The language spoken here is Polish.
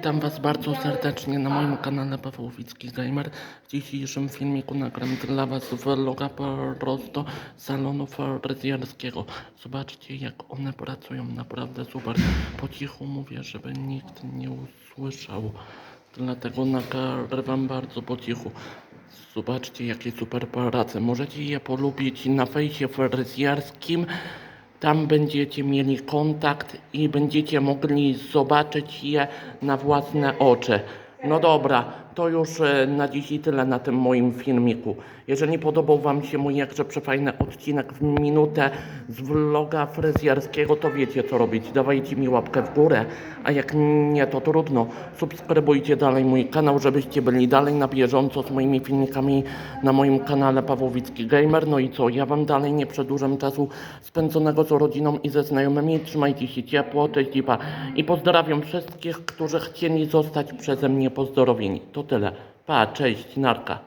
Witam Was bardzo serdecznie na moim kanale Pawłowicki Gamer. W dzisiejszym filmiku nagram dla Was vloga prosto z salonu fryzjerskiego. Zobaczcie jak one pracują, naprawdę super. Po cichu mówię, żeby nikt nie usłyszał. Dlatego nagrywam bardzo po cichu. Zobaczcie jakie super prace. Możecie je polubić na fejsie fryzjerskim. Tam będziecie mieli kontakt i będziecie mogli zobaczyć je na własne oczy. No dobra, to już e, na dziś i tyle na tym moim filmiku. Jeżeli podobał Wam się mój jakże przefajny odcinek w minutę z vloga fryzjerskiego, to wiecie co robić. Dawajcie mi łapkę w górę, a jak nie, to trudno. Subskrybujcie dalej mój kanał, żebyście byli dalej na bieżąco z moimi filmikami na moim kanale Pawłowicki Gamer. No i co, ja Wam dalej nie przedłużam czasu spędzonego z rodziną i ze znajomymi. Trzymajcie się ciepło, cześć i pa. I pozdrawiam wszystkich, którzy chcieli zostać przeze mnie pozdrowieni. To tyle. Pa, cześć, narka.